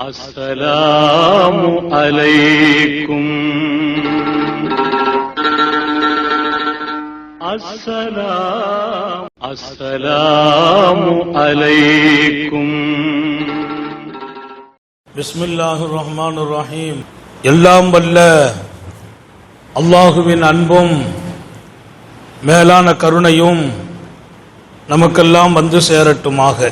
السلام عليكم السلام السلام عليكم பிஸ்மில்லாஹு ரஹ்மான் ரஹீம் எல்லாம் வல்ல அல்லாஹுவின் அன்பும் மேலான கருணையும் நமக்கெல்லாம் வந்து சேரட்டுமாக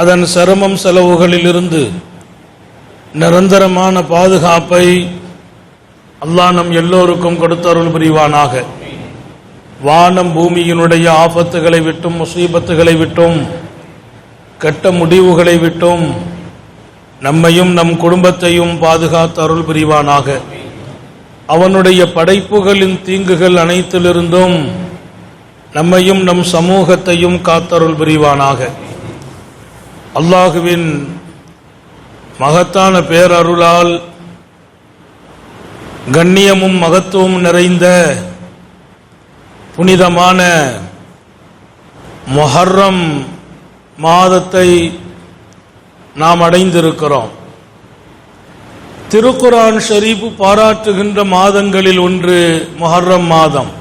அதன் சிரமம் செலவுகளிலிருந்து நிரந்தரமான பாதுகாப்பை அல்லாஹ் நம் எல்லோருக்கும் கொடுத்தருள் புரிவானாக. வானம் பூமியினுடைய ஆபத்துகளை விட்டும் முசீபத்துகளை விட்டும் கெட்ட முடிவுகளை விட்டும் நம்மையும் நம் குடும்பத்தையும் பாதுகாத்து அருள் புரிவானாக. அவனுடைய படைப்புகளின் தீங்குகள் அனைத்திலிருந்தும் நம்மையும் நம் சமூகத்தையும் காத்தருள் புரிவானாக. அல்லாஹுவின் மகத்தான பேரருளால் கண்ணியமும் மகத்துவம் நிறைந்த புனிதமான மொஹர்ரம் மாதத்தை நாம் அடைந்திருக்கிறோம். திருக்குரான் ஷரீஃப் பாராட்டுகின்ற மாதங்களில் ஒன்று மொஹர்ரம் மாதம்.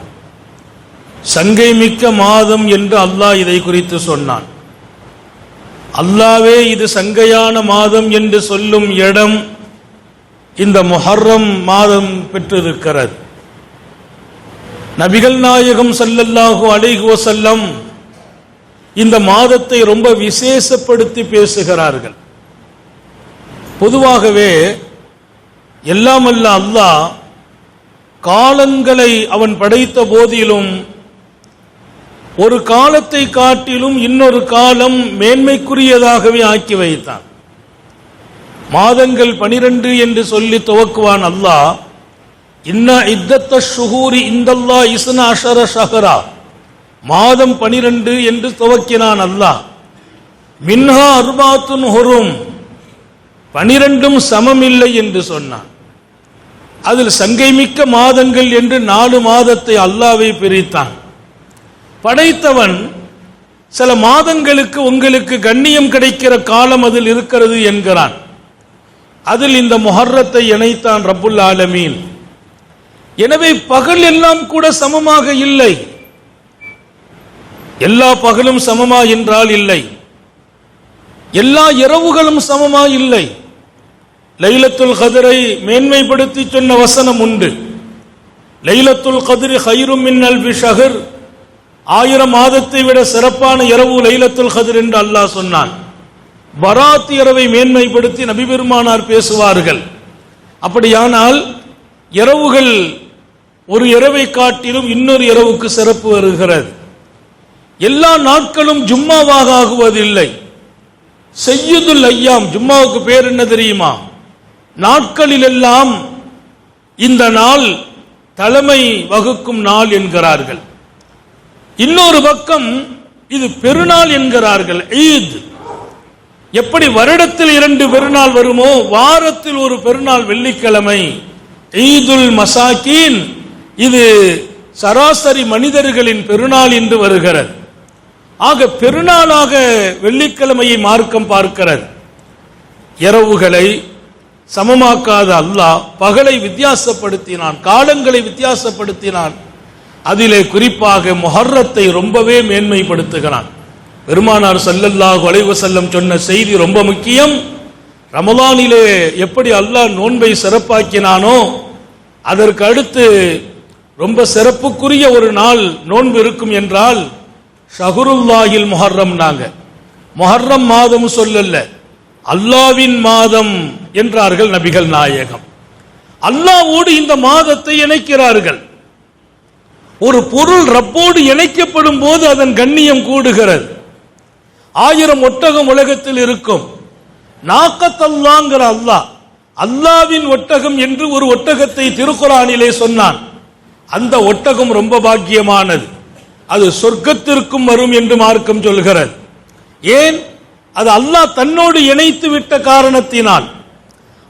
சங்கை மிக்க மாதம் என்று அல்லாஹ் இதை குறித்து சொன்னான். அல்லாவே இது சங்கையான மாதம் என்று சொல்லும் இடம் இந்த மொஹர்ரம் மாதம் பெற்றிருக்கிறது. நபிகள் நாயகம் சல்லல்லாஹு அலைஹி செல்லம் இந்த மாதத்தை ரொம்ப விசேஷப்படுத்தி பேசுகிறார்கள். பொதுவாகவே எல்லாம் அல்லாஹ் காலங்களை அவன் படைத்த போதிலும் ஒரு காலத்தை காட்டிலும் இன்னொரு காலம் மேன்மைக்குரியதாகவே ஆக்கி வைத்தான். மாதங்கள் பனிரெண்டு என்று சொல்லி துவக்குவான் அல்லாஹ் இன்ன இத்தத்த ஷுகூரி இந்தல்லா இஸ்ன அஷர ஷஹரா. மாதம் பனிரெண்டு என்று துவக்கினான் அல்லாஹ். மின்ஹா அர்பாத்துன் ஹொரும். பனிரெண்டும் சமமில்லை என்று சொன்னான். அதில் சங்கை மிக்க மாதங்கள் என்று நாலு மாதத்தை அல்லாவை பிரித்தான். படைத்தவன் சில மாதங்களுக்கு உங்களுக்கு கண்ணியம் கிடைக்கிற காலம் அதில் இருக்கிறது என்கிறான். அதில் இந்த முஹர்ரத்தை இணைத்தான் ரபுல் ஆலமீன். எனவே பகல் எல்லாம் கூட சமமாக இல்லை. எல்லா பகலும் சமமா என்றால் இல்லை. எல்லா இரவுகளும் சமமா இல்லை. லைலத்துல் கதிரை மேன்மைப்படுத்தி சொன்ன வசனம் உண்டு. லைலத்துல் கதிரி ஹைரும் மின்னல் விஷகர் ஆயிரம் மாதத்தை விட சிறப்பான இரவு லைலத்துல் ஹதிர் என்று அல்லாஹ் சொன்னான். பராத் இரவை மேன்மைப்படுத்தி நபிபெருமானார் பேசுவார்கள். அப்படியானால் இரவுகள் ஒரு இரவை காட்டிலும் இன்னொரு இரவுக்கு சிறப்பு வருகிறது. எல்லா நாட்களும் ஜும்மாவாக ஆகுவதில்லை. செய்யுதுல் ஐயாம் ஜும்மாவுக்கு பேர் என்ன தெரியுமா? நாட்களிலெல்லாம் இந்த நாள் தலைமை வகுக்கும் நாள் என்கிறார்கள். இன்னொரு பக்கம் இது பெருநாள் என்கிறார்கள். ஈத். எப்படி வருடத்தில் இரண்டு பெருநாள் வருமோ வாரத்தில் ஒரு பெருநாள் வெள்ளிக்கிழமை. ஈதுல் மசாக்கீன் இது சராசரி மனிதர்களின் பெருநாள் என்று வருகிறது. ஆக பெருநாளாக வெள்ளிக்கிழமையை மார்க்கம் பார்க்கிறது. இரவுகளை சமமாக்காத அல்லாஹ் பகலை வித்தியாசப்படுத்தினான் காலங்களை வித்தியாசப்படுத்தினான். அதிலே குறிப்பாக மொஹர்ரத்தை ரொம்பவே மேன்மைப்படுத்துகிறான். பெருமானார் சல்லல்லாஹ் அலைஹி செல்லம் சொன்ன செய்தி ரொம்ப முக்கியம். ரமலானிலே எப்படி அல்லாஹ் நோன்பை சிறப்பாக்கினானோ அதற்கு அடுத்து ரொம்ப சிறப்புக்குரிய ஒரு நாள் நோன்பு இருக்கும் என்றால் ஷஹருல்லாஹில் முஹர்ரம் நாங்க. முஹர்ரம் மாதம் சொல்லல்ல அல்லாவின் மாதம் என்றார்கள் நபிகள் நாயகம். அல்லாவோடு இந்த மாதத்தை இணைக்கிறார்கள். ஒரு பொருள் ரப்போடு இணைக்கப்படும் போது அதன் கண்ணியம் கூடுகிறது. ஆயிரம் ஒட்டகம் உலகத்தில் இருக்கும். நாக்கத்தல்லாங்கிற அல்லாஹ் அல்லாவின் ஒட்டகம் என்று ஒரு ஒட்டகத்தை திருக்குறானிலே சொன்னான். அந்த ஒட்டகம் ரொம்ப பாக்கியமானது. அது சொர்க்கத்திற்கும் வரும் என்று மார்க்கம் சொல்கிறது. ஏன்? அது அல்லாஹ் தன்னோடு இணைத்து விட்ட காரணத்தினால்.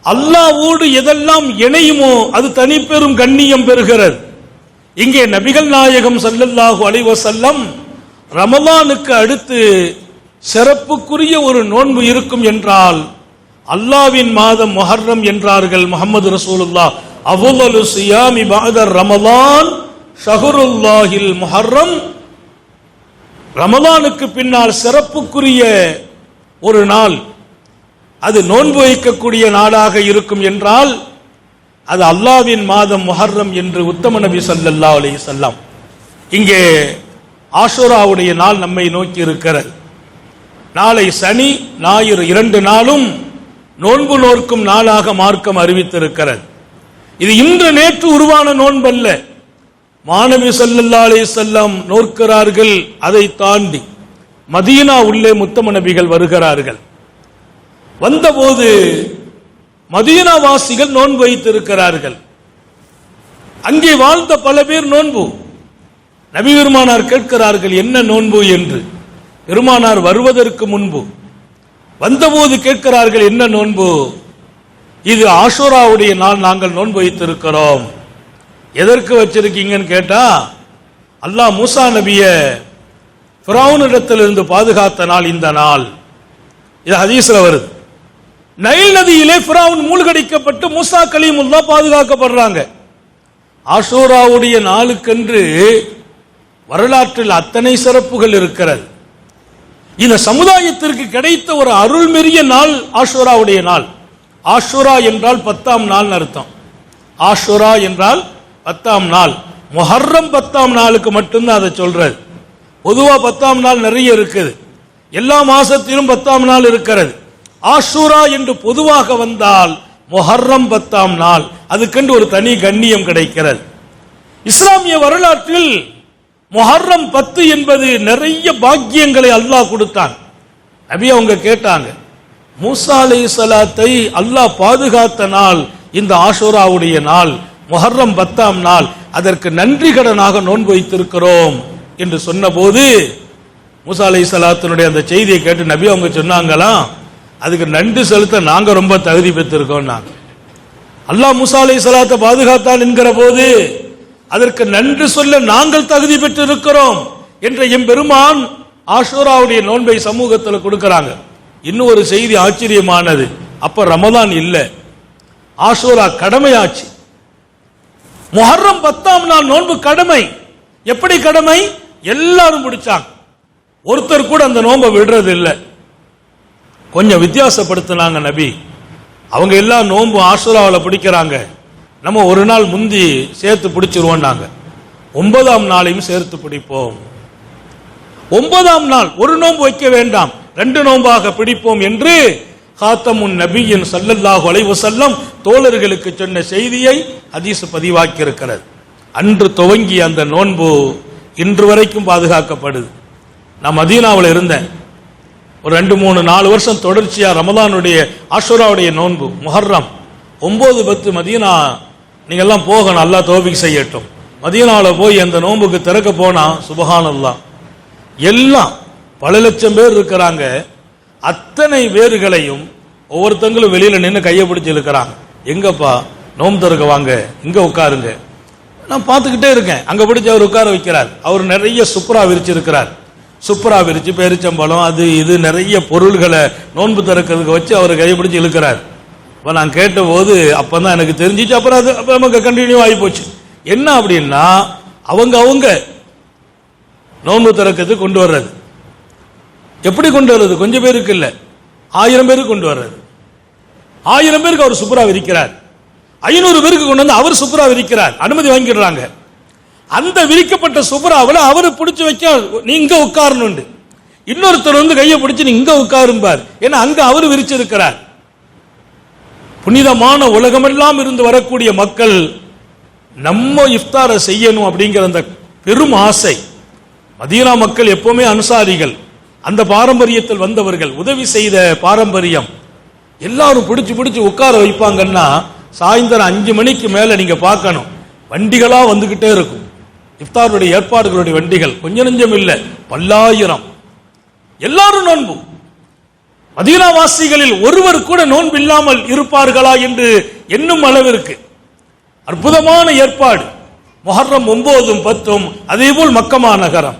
அல்லாவோடு எதெல்லாம் இணையுமோ அது தனிப்பெரும் கண்ணியம் பெறுகிறது. இங்கே நபிகள் நாயகம் சல்லல்லாஹு அலைவ செல்லம் ரமலானுக்கு அடுத்து சிறப்புக்குரிய ஒரு நோன்பு இருக்கும் என்றால் அல்லாவின் மாதம் மொஹர்ரம் என்றார்கள் முகமது ரசூலுல்லா அவ்வளவு சியாமி பாதர் ரமலான் ஷஹருல்லாஹில் முஹர்ரம். ரமலானுக்கு பின்னால் சிறப்புக்குரிய ஒரு நாள். அது நோன்பு வைக்கக்கூடிய நாடாக இருக்கும் என்றால் அது அல்லாவின் மாதம் முஹர்ரம் என்று உத்தம நபி ஸல்லல்லாஹு அலி சொல்லாம் இங்கே ஆஷுராவுடைய நாள் நம்மை நோக்கி இருக்கிறது. நாளை சனி ஞாயிறு இரண்டு நாளும் நோன்பு நோர்க்கும் நாளாக மார்க்கம் அறிவித்திருக்கிறது. இது இன்று நேற்று உருவான நோன்பல்ல. மாணவி சல்லல்லா அலி செல்லம் நோக்கிறார்கள் அதை தாண்டி மதீனா உள்ளே முத்தம நபிகள் வருகிறார்கள். வந்தபோது மதீனா நோன்பு வைத்திருக்கிறார்கள். அங்கே வாழ்ந்த பல பேர் நோன்பு. நபி பெருமானார் கேட்கிறார்கள் என்ன நோன்பு? என்று. பெருமானார் வருவதற்கு முன்பு. வந்தபோது கேட்கிறார்கள் என்ன நோன்பு? இது ஆஷோராவுடைய நாள் நாங்கள் நோன்பு வைத்திருக்கிறோம். எதற்கு வச்சிருக்கீங்கன்னு கேட்டா அல்லாஹ் மூசா நபிய ஃபிரௌனிடத்திலிருந்து பாதுகாத்த நாள் இந்த நாள். இது ஹதீஸ்ல வருது. நைல் நதியிலே பிராவுன் மூழ்கடிக்கப்பட்டு மூசா கலீமுல்லா பாதுகாக்கப்படுறாங்க. ஆஷோராவுடைய நாளுக்கென்று வரலாற்றில் அத்தனை சிறப்புகள் இருக்கிறது. இந்த சமுதாயத்திற்கு கிடைத்த ஒரு அருள்மெரிய நாள் ஆஷோராவுடைய நாள். ஆஷோரா என்றால் பத்தாம் நாள் அர்த்தம். ஆஷோரா என்றால் பத்தாம் நாள். முஹர்ரம் பத்தாம் நாளுக்கு மட்டும்தான் அதை சொல்றது. பொதுவாக பத்தாம் நாள் நிறைய இருக்குது. எல்லா மாசத்திலும் பத்தாம் நாள் இருக்கிறது. ஆஷூரா என்று பொதுவாக வந்தால் மொஹர்ரம் பத்தாம் நாள். அதுக்கென்று ஒரு தனி கண்ணியம் கிடைக்கிறது. இஸ்லாமிய வரலாற்றில் மொஹர்ரம் பத்து என்பது நிறைய பாக்கியங்களை அல்லாஹ் கொடுத்தான். நபி அவங்க கேட்டாங்க மூசா அலை சலாத்தை அல்லாஹ் பாதுகாத்த நாள் இந்த ஆஷூராவுடைய நாள் மொஹர்ரம் பத்தாம் நாள் அதற்கு நன்றி கடனாக நோன்பு வைத்திருக்கிறோம் என்று சொன்னபோது மூசா அலை சலாத்தினுடைய அந்த செய்தியை கேட்டு நபி அவங்க சொன்னாங்களாம் அதுக்கு நன்றி செலுத்த நாங்க ரொம்ப தகுதி பெற்றிருக்கோம் நாங்கள் அல்லாஹ் மூசா அலை சலாத்தை பாதுகாத்தான் என்கிற போது அதற்கு நன்றி சொல்ல நாங்கள் தகுதி பெற்றிருக்கிறோம் என்ற எம்பெருமான் ஆஷோராவுடைய நோன்பை சமூகத்தில் கொடுக்கிறாங்க. இன்னும் ஒரு செய்தி ஆச்சரியமானது. அப்ப ரமதான் இல்ல. ஆஷோரா கடமையாச்சு. முஹர்ரம் பத்தாம் நாள் நோன்பு கடமை. எப்படி கடமை? எல்லாரும் பிடிச்சாங்க. ஒருத்தர் கூட அந்த நோன்பை விடுறது இல்லை கொஞ்சம் வித்தியாசப்படுத்தினாங்க நபி. அவங்க எல்லாம் நோன்பு ஆசுராவில் பிடிக்கிறாங்க. நம்ம ஒரு நாள் முந்தி சேர்த்து பிடிச்சிருவோம்னாங்க ஒன்பதாம் நாளையும் சேர்த்து பிடிப்போம். ஒன்பதாம் நாள் ஒரு நோன்பு வைக்க வேண்டாம். ரெண்டு நோன்பாக பிடிப்போம் என்று காத்தமுன் நபியின் சல்லல்லாஹு அலைவு செல்லம் தோழர்களுக்கு சொன்ன செய்தியை ஹதீஸ் பதிவாக்கி இருக்கிறது அன்று துவங்கிய அந்த நோன்பு இன்று வரைக்கும் பாதுகாக்கப்படுது. நான் மதீனாவில் இருந்தேன். ஒரு ரெண்டு மூணு நாலு வருஷம் தொடர்ச்சியாக ரமலானுடைய ஆஷுராவுடைய நோன்பு முஹர்ரம். ஒம்பது பத்து மதியனா நீங்கள் எல்லாம் போகணும் நல்லா தோபிக் செய்யட்டும். மதியனாவில் போய் அந்த நோன்புக்கு திறக்க போனா சுபகானல்லாம் எல்லாம் பல லட்சம் பேர் இருக்கிறாங்க. அத்தனை பேர்களையும் ஒவ்வொருத்தங்களும் வெளியில் நின்று கையை பிடிச்சி இருக்கிறாங்க எங்கப்பா? நோம்பு திறக்க வாங்க. இங்க உட்காருங்க. நான் பார்த்துக்கிட்டே இருக்கேன். அங்க பிடிச்சி அவர் உட்கார வைக்கிறார். அவர் நிறைய சூப்பராக விரிச்சிருக்கிறார். சுப்ரா விரிச்சு பேரிச்சம்பழம் அது இது நிறைய பொருள்களை நோன்பு திறக்கிறதுக்கு வச்சு அவர் கைப்பிடிச்சு இழுக்கிறார். இப்போ நான் கேட்டபோது அப்பதான் எனக்கு தெரிஞ்சிச்சு அப்புறம் அது அப்போ நமக்கு கண்டினியூ ஆகி போச்சு. என்ன அப்படின்னா அவங்க அவங்க நோன்பு திறக்கிறதுக்கு கொண்டு வர்றது. எப்படி கொண்டு வர்றது? கொஞ்சம் பேருக்கு இல்லை. ஆயிரம் பேருக்கு கொண்டு வர்றது. ஆயிரம் பேருக்கு அவர் சூப்பராக விரிக்கிறார். ஐநூறு பேருக்கு கொண்டு வந்து அவர் சூப்பராக விரிக்கிறார். அனுமதி வாங்கிடுறாங்க. அந்த விரிக்கப்பட்ட சுப்ராவில் அவர் பிடிச்சி வைக்க நீ இங்க உட்காரணும் இன்னொருத்தர் வந்து கையை பிடிச்சு நீ இங்க உட்காரும்பார். ஏன்னா அங்க அவர் விரிச்சிருக்கிறார். புனிதமான உலகமெல்லாம் இருந்து வரக்கூடிய மக்கள் நம்ம இஃப்தாரை செய்யணும் அப்படிங்கிற அந்த பெரும் ஆசை. மதீனா மக்கள் எப்பவுமே அனுசாரிகள். அந்த பாரம்பரியத்தில் வந்தவர்கள் உதவி செய்த பாரம்பரியம். எல்லாரும் பிடிச்சு பிடிச்சு உட்கார வைப்பாங்கன்னா சாயந்தரம் அஞ்சு மணிக்கு மேல நீங்க பார்க்கணும். வண்டிகளா வந்துகிட்டே இருக்கும். இஃப்தாருடைய ஏற்பாடுகளுடைய வண்டிகள் கொஞ்ச நெஞ்சம் இல்லை பல்லாயிரம். எல்லாரும் நோன்பு மதீனாவாசிகளில் ஒருவர் கூட நோன்பு இல்லாமல் இருப்பார்களா என்று எண்ணும் அளவிற்கு. அற்புதமான ஏற்பாடு. முஹர்ரம் ஒன்பதும் பத்தும் அதேபோல் மக்கமா நகரம்.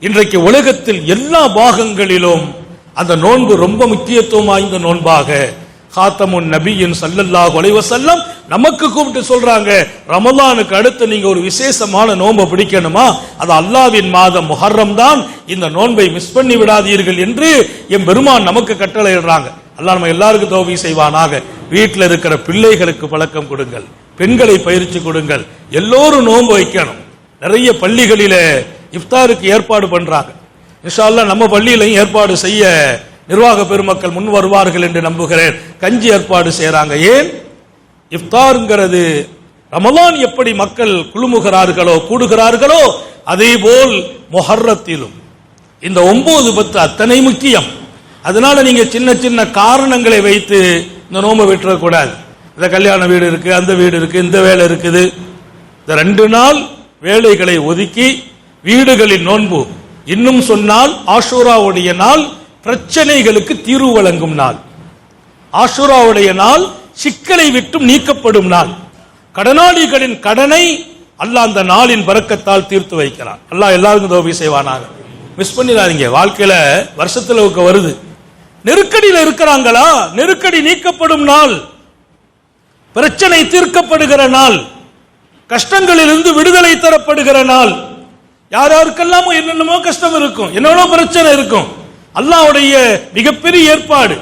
இன்றைக்கு உலகத்தில் எல்லா பாகங்களிலும் அந்த நோன்பு ரொம்ப முக்கியத்துவம் வாய்ந்த நோன்பாக காத்தமுன் நபியின் சல்லல்லாஹ் ஒலைவ செல்லம் நமக்கு கூப்பிட்டு சொல்றாங்க ரமலானுக்கு அடுத்து நீங்க ஒரு விசேஷமான நோன்பை பிடிக்கணுமா? அது அல்லாவின் மாதம் முஹர்ரம் தான். இந்த நோன்பை மிஸ் பண்ணி விடாதீர்கள் என்று என் பெருமான் நமக்கு கட்டளையிடுறாங்க. அல்லாஹ் நம்ம எல்லாருக்கும் தோவி செய்வானாக. வீட்டில் இருக்கிற பிள்ளைகளுக்கு பழக்கம் கொடுங்கள். பெண்களை பயிற்சி கொடுங்கள். எல்லோரும் நோன்பு வைக்கணும். நிறைய பள்ளிகளில இஃப்தாருக்கு ஏற்பாடு பண்றாங்க. இன்ஷா நம்ம பள்ளியிலையும் ஏற்பாடு செய்ய நிர்வாக பெருமக்கள் முன் வருவார்கள் என்று நம்புகிறேன். கஞ்சி ஏற்பாடு செய்கிறாங்க ஏன்? இஃப்தாருங்கிறது ரமலான் எப்படி மக்கள் குழுமுகிறார்களோ கூடுகிறார்களோ அதே போல் மொஹர்ரத்திலும். இந்த ஒன்பது பத்து அத்தனை முக்கியம். அதனால நீங்க சின்ன சின்ன காரணங்களை வைத்து இந்த நோம்பை விட்டுறக்கூடாது இந்த கல்யாண வீடு இருக்கு அந்த வீடு இருக்கு இந்த வேலை இருக்குது. இந்த ரெண்டு நாள் வேலைகளை ஒதுக்கி வீடுகளின் நோன்பு. இன்னும் சொன்னால் ஆஷூராவுடைய நாள் பிரச்சனைகளுக்கு தீர்வு வழங்கும் நாள். ஆசுராவுடைய நாள் சிக்கலை விட்டும் நீக்கப்படும் நாள். கடனாளிகளின் கடனை அல்லாஹ் அந்த நாளின் பறக்கத்தால் தீர்த்து வைக்கிறான். அல்லாஹ் எல்லாருக்கும் தோபி செய்வானாக. மிஸ் பண்ணிடாதீங்க. வாழ்க்கையில வருஷத்துல வருது. நெருக்கடியில் இருக்கிறாங்களா? நெருக்கடி நீக்கப்படும் நாள். பிரச்சனை தீர்க்கப்படுகிற நாள். கஷ்டங்களிலிருந்து விடுதலை தரப்படுகிற நாள். யார் யாருக்கெல்லாமோ என்னென்னமோ கஷ்டம் இருக்கும். என்னென்னோ பிரச்சனை இருக்கும். அல்லாஹ்வுடைய மிகப்பெரிய ஏற்பாடு.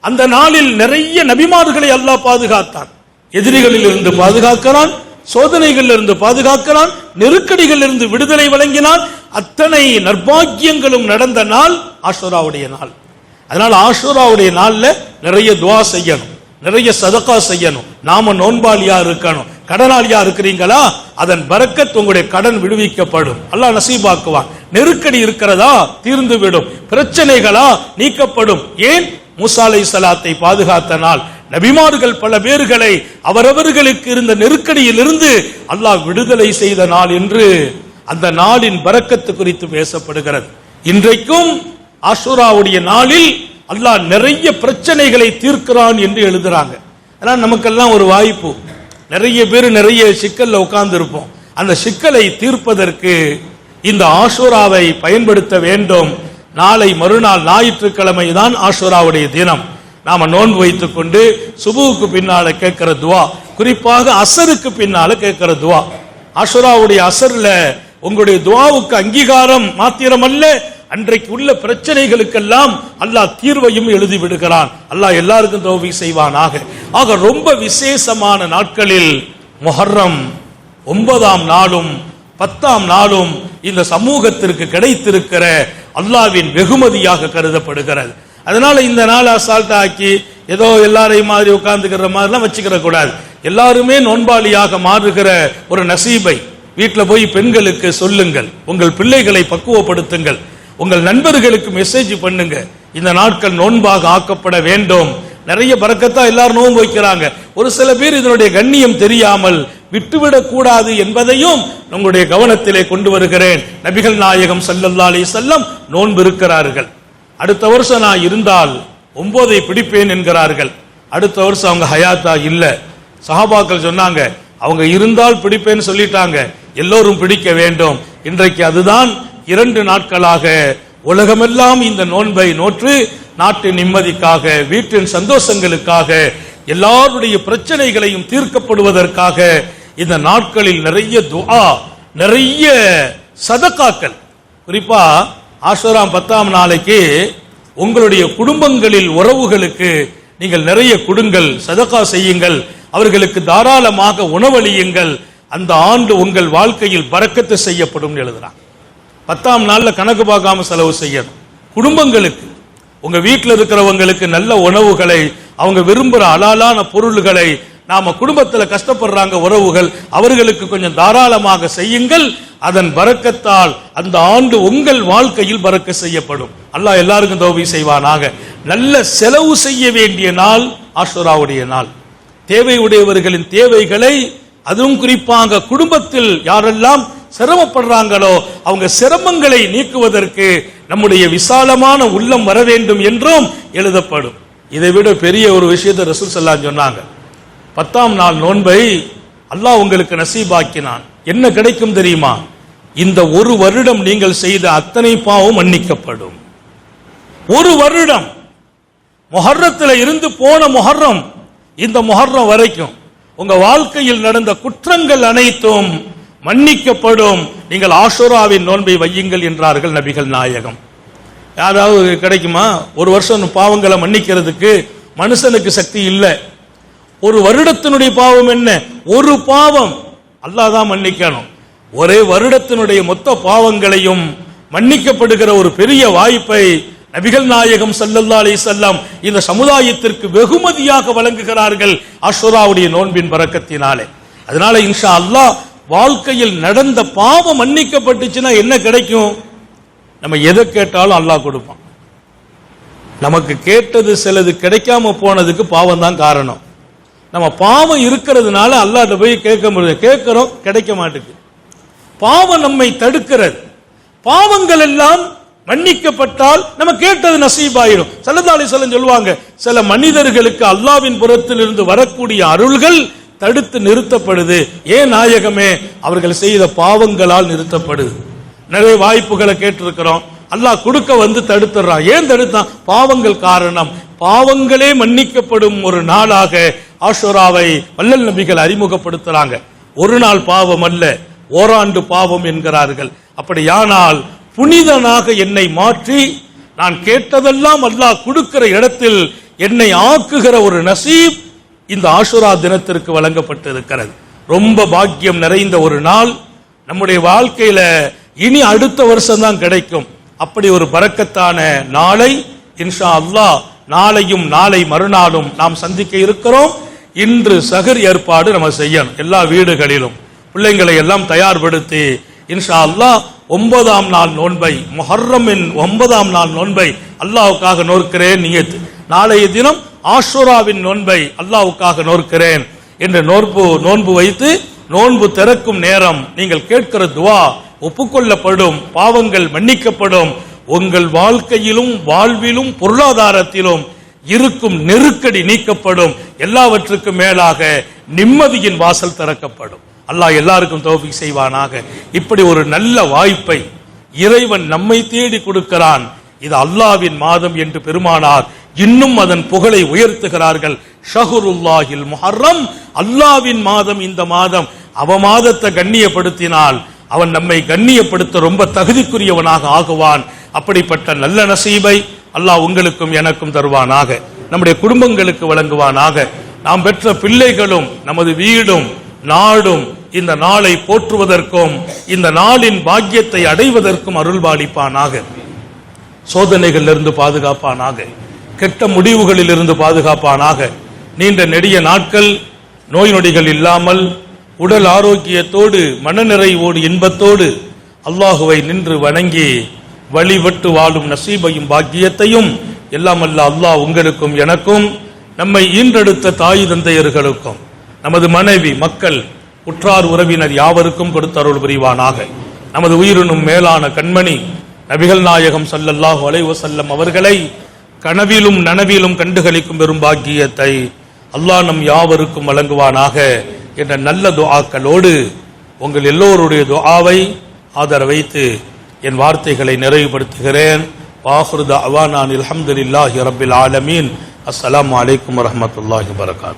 அந்த நாளில் நிறைய நபிமார்களை அல்லாஹ் பாதுகாத்தான். எதிரிகளில் இருந்து பாதுகாக்கிறான் சோதனைகளில் இருந்து பாதுகாக்கிறான் நெருக்கடிகளில் இருந்து விடுதலை வழங்கினான். அத்தனை நர்பாக்கியங்களும் நடந்த நாள் ஆஷோராவுடைய நாள். அதனால் ஆஷோராவுடைய நாளில் நிறைய துவா செய்யணும் நிறைய சதக்கா செய்யணும். நாம நோன்பாளியா இருக்கணும். கடனாளியா இருக்கிறீங்களா? அதன் பரக்கத் உங்களுடைய கடன் விடுவிக்கப்படும். அல்லாஹ் நசீபாக்குவான். நெருக்கடி இருக்கிறதா தீர்ந்து விடும் பிரச்சனைகளா நீக்கப்படும். ஏன்? முசாலை சலாத்தை பாதுகாத்த நாள். நபிமார்கள் பல பேர்களை அவரவர்களுக்கு இருந்த நெருக்கடியில் இருந்து அல்லாஹ் விடுதலை செய்த நாள் என்று அந்த நாளின் பறக்கத்து குறித்து பேசப்படுகிறது. இன்றைக்கும் ஆஷுராவுடைய நாளில் அல்லாஹ் நிறைய பிரச்சனைகளை தீர்க்கிறான் என்று எழுதுறாங்க. ஆனால் நமக்கெல்லாம் ஒரு வாய்ப்பு. நிறைய பேர் நிறைய சிக்கல்ல உட்கார்ந்து இருப்போம் அந்த சிக்கலை தீர்ப்பதற்கு இந்த ஆஷூராவை பயன்படுத்த வேண்டும். நாளை மறுநாள் ஞாயிற்றுக்கிழமை தான் ஆஷூராவுடைய தினம். நாம நோன்பு வைத்துக் கொண்டு சுபுவுக்கு பின்னால கேட்கிற துவா குறிப்பாக அசருக்கு பின்னால கேட்கிற துவா. ஆஷுராவுடைய அசர்ல உங்களுடைய துவாவுக்கு அங்கீகாரம் மாத்திரமல்ல அன்றைக்கு உள்ள பிரச்சனைகளுக்கெல்லாம் அல்லாஹ் தீர்வையும் எழுதி விடுகிறான். அல்லாஹ் எல்லாருக்கும் தோவி செய்வானாக. ஆக ரொம்ப விசேஷமான நாட்களில் மொஹர்ரம் ஒன்பதாம் நாளும் பத்தாம் நாளும் இந்த சமூகத்திற்கு கிடைத்திருக்கிற அல்லாவின் வெகுமதியாக கருதப்படுகிறது. அதனால இந்த நாள் அசால்ட் ஆக்கி ஏதோ எல்லாரையும் மாதிரி உட்கார்ந்துக்கிற மாதிரிலாம் வச்சுக்கிற கூடாது. எல்லாருமே நோன்பாளியாக மாறுகிற ஒரு நசீபை வீட்டில் போய் பெண்களுக்கு சொல்லுங்கள். உங்கள் பிள்ளைகளை பக்குவப்படுத்துங்கள். உங்கள் நண்பர்களுக்கு மெசேஜ் பண்ணுங்க. இந்த நாட்கள் நோன்பாக ஆக்கப்பட வேண்டும். நிறைய பறக்கத்தான் எல்லாரும் நோன்பு வைக்கிறாங்க. ஒரு சில பேர் இதனுடைய கண்ணியம் தெரியாமல் விட்டுவிடக் கூடாது என்பதையும் உங்களுடைய கவனத்திலே கொண்டு வருகிறேன். நபிகள் நாயகம் ஸல்லல்லாஹு அலைஹி வஸல்லம் நோன்பு இருக்கிறார்கள் அடுத்த வருஷம் நான் இருந்தால் ஒன்பதை பிடிப்பேன் என்கிறார்கள். அடுத்த வருஷம் அவங்க ஹயாத்தா இல்ல. சஹாபாக்கள் சொன்னாங்க அவங்க இருந்தால் பிடிப்பேன்னு சொல்லிட்டாங்க. எல்லோரும் பிடிக்க வேண்டும். இன்றைக்கு அதுதான் இரண்டு நாட்களாக உலகமெல்லாம் இந்த நோன்பை நோற்று நாட்டின் நிம்மதிக்காக வீட்டின் சந்தோஷங்களுக்காக எல்லாருடைய பிரச்சனைகளையும் தீர்க்கப்படுவதற்காக இந்த நாட்களில் நிறைய துஆ நிறைய சதக்காக்கள். குறிப்பா ஆஷராம் பத்தாம் நாளைக்கு உங்களுடைய குடும்பங்களில் உறவுகளுக்கு நீங்கள் நிறைய கொடுங்கள் சதக்கா செய்யுங்கள் அவர்களுக்கு தாராளமாக உணவளியுங்கள் அந்த ஆண்டு உங்கள் வாழ்க்கையில் பறக்கத்து செய்யப்படும் எழுதுறான். பத்தாம் நாளில் கணக்கு பார்க்காம செலவு செய்யணும். குடும்பங்களுக்கு உங்க வீட்டில் இருக்கிறவங்களுக்கு நல்ல உணவுகளை அவங்க விரும்புகிற அலாலான பொருள்களை நாம குடும்பத்துல கஷ்டப்படுறாங்க உறவுகள் அவர்களுக்கு கொஞ்சம் தாராளமாக செய்யுங்கள். அதன் பறக்கத்தால் அந்த ஆண்டு உங்கள் வாழ்க்கையில் பறக்க செய்யப்படும். அல்லாஹ் எல்லாருக்கும் தோவி செய்வானாக. நல்ல செலவு செய்ய வேண்டிய நாள் ஆஷுராவுடைய நாள். தேவை உடையவர்களின் தேவைகளை அதுவும் குறிப்பாக குடும்பத்தில் யாரெல்லாம் சிரமப்படுறாங்களோ அவங்க சிரமங்களை நீக்குவதற்கு நம்முடைய விசாலமான உள்ளம் வர வேண்டும் என்றும் எழுதப்படும். இதை விட பெரிய ஒரு விஷயத்தை ரசூல் சொல்லான்னு சொன்னாங்க. பத்தாம் நாள் நோன்பை அல்லாஹ் உங்களுக்கு நசீபாக்கினான். என்ன கிடைக்கும் தெரியுமா? இந்த ஒரு வருடம் நீங்கள் செய்த அத்தனை பாவம் மன்னிக்கப்படும். ஒரு வருடம். மொஹர்ரத்தில் இருந்து போன மொஹர்ரம் இந்த மொஹர்ரம் வரைக்கும். உங்க வாழ்க்கையில் நடந்த குற்றங்கள் அனைத்தும் மன்னிக்கப்படும். நீங்கள் ஆஷுராவின் நோன்பை வையுங்கள் என்றார்கள் நபிகள் நாயகம். யாராவது கிடைக்குமா? ஒரு வருஷம் பாவங்களை மன்னிக்கிறதுக்கு மனுஷனுக்கு சக்தி இல்லை. ஒரு வருடத்தினுடைய பாவம் என்ன? ஒரு பாவம். அல்லாஹ் தான் மன்னிக்கணும். ஒரே வருடத்தினுடைய மொத்த பாவங்களையும் மன்னிக்கப்படுகிற ஒரு பெரிய வாய்ப்பை நபிகள் நாயகம் சல்லல்லா அலி வஸல்லம் இந்த சமுதாயத்திற்கு வெகுமதியாக வழங்குகிறார்கள் அஷுராவுடைய நோன்பின் பறக்கத்தினாலே. அதனால இன்ஷா அல்லாஹ் வாழ்க்கையில் நடந்த பாவம் மன்னிக்கப்பட்டுச்சுன்னா என்ன கிடைக்கும்? நம்ம எதை கேட்டாலும் அல்லாஹ் கொடுப்பான். நமக்கு கேட்டது சிலது கிடைக்காம போனதுக்கு பாவம் தான் காரணம். நம்ம பாவம் இருக்கிறதுனால அல்லாட்ட போய் கேட்க முடியாது கேட்கிறோம் கிடைக்க மாட்டேங்குது பாவம் நம்மை தடுக்கிறது. பாவங்கள் எல்லாம் மன்னிக்கப்பட்டால் நம்ம கேட்டது நசீபாயிரும். சலதாளி அலைஹி சொல்லுவாங்க சில மனிதர்களுக்கு அல்லாவின் புறத்தில் இருந்து வரக்கூடிய அருள்கள் தடுத்து நிறுத்தப்படுது. ஏன் நாயகமே? அவர்கள் செய்த பாவங்களால் நிறுத்தப்படுது. நிறைய வாய்ப்புகளை கேட்டிருக்கிறோம். அல்லாஹ் கொடுக்க வந்து தடுத்துறான் ஏன் தடுத்தான்? பாவங்கள் காரணம். பாவங்களே மன்னிக்கப்படும் ஒரு நாளாக ஆஷுராவை வல்லல் நபிகள் அறிமுகப்படுத்துறாங்க. ஒரு நாள் பாவம் அல்ல ஓராண்டு பாவம் என்கிறார்கள். அப்படியானால் புனிதனாக என்னை மாற்றி நான் கேட்டதெல்லாம் அல்லாஹ் கொடுக்கிற இடத்தில் என்னை ஆக்குகிற ஒரு நசீப் இந்த ஆஷுரா தினத்திற்கு வழங்கப்பட்டிருக்கிறது. ரொம்ப பாக்கியம் நிறைந்த ஒரு நாள். நம்முடைய வாழ்க்கையில இனி அடுத்த வருஷம் தான் கிடைக்கும். அப்படி ஒரு பறக்கத்தான நாளை இன்ஷா அல்லாஹ் நாளையும் நாளை மறுநாளும் நாம் சந்திக்க இருக்கிறோம். இன்று சகர் ஏற்பாடு நம்ம செய்யணும் எல்லா வீடுகளிலும். பிள்ளைங்களை எல்லாம் தயார்படுத்தி இன்ஷா அல்லாஹ் ஒன்பதாம் நாள் நோன்பை முஹர்ரமின் ஒன்பதாம் நாள் நோன்பை அல்லாவுக்காக நோக்கிறேன் நியத்து நாளைய தினம் ஆஷுராவின் நோன்பை அல்லாவுக்காக நோக்கிறேன் என்று நோன்பு நோன்பு வைத்து நோன்பு திறக்கும் நேரம் நீங்கள் கேட்கிற துவா ஒப்புக்கொள்ளப்படும் பாவங்கள் மன்னிக்கப்படும். உங்கள் வாழ்க்கையிலும் வாழ்விலும் பொருளாதாரத்திலும் இருக்கும் நெருக்கடி நீக்கப்படும். எல்லாவற்றுக்கும் மேலாக நிம்மதியின் வாசல் திறக்கப்படும். அல்லாஹ் எல்லாருக்கும் தௌஃபீக் செய்வானாக. இப்படி ஒரு நல்ல வாய்ப்பை இறைவன் நம்மை தேடி கொடுக்கிறான். இது அல்லாவின் மாதம் என்று பெருமானார் இன்னும் அதன் புகழை உயர்த்துகிறார்கள். ஷஹுருல்லாஹில் முஹர்ரம். அல்லாவின் மாதம் இந்த மாதம். அவ மாதத்தை கண்ணியப்படுத்தினால் அவன் நம்மை கண்ணியப்படுத்த ரொம்ப தகுதிக்குரியவனாக ஆகுவான். அப்படிப்பட்ட நல்ல நசீபை அல்லாஹ் உங்களுக்கும் எனக்கும் தருவானாக. நம்முடைய குடும்பங்களுக்கு வழங்குவானாக. நாம் பெற்ற பிள்ளைகளும் நமது வீடும் நாடும் இந்த நாளை போற்றுவதற்கும் இந்த நாளின் பாக்கியத்தை அடைவதற்கும் அருள்பாலிப்பானாக சோதனைகளிலிருந்து பாதுகாப்பானாக. கெட்ட முடிவுகளில் இருந்து பாதுகாப்பானாக. நீண்ட நெடிய நாட்கள் நோய் நொடிகள் இல்லாமல் உடல் ஆரோக்கியத்தோடு மனநிறைவோடு இன்பத்தோடு அல்லாஹுவை நின்று வணங்கி வழிபட்டு வாழும் நசீபையும் பாக்கியத்தையும் எல்லாம் அல்ல அல்லாஹ் உங்களுக்கும் எனக்கும் நம்மை ஈன்றெடுத்த தாய் தந்தையர்களுக்கும் நமது மனைவி மக்கள் உற்றார் உறவினர் யாவருக்கும் கொடுத்தருள் புரிவானாக. நமது உயிரினும் மேலான கண்மணி நபிகள் நாயகம் சல்லல்லாஹு அலைஹி செல்லம் அவர்களை கனவிலும் நனவிலும் கண்டுகளிக்கும் பெரும் பாக்கியத்தை அல்லாஹ் நம் யாவருக்கும் வழங்குவானாக என்ற நல்ல துஆக்களோடு உங்கள் எல்லோருடைய துஆவை ஆதரவைத்து என் வார்த்தைகளை நிறைவுபடுத்துகிறேன். வாஹுரு அவானான் அல்ஹம்துலில்லாஹி ரப்பில் ஆலமீன். அஸ்ஸலாமு அலைக்கும் வரஹ்மத்துல்லாஹி வபரகாத்துஹு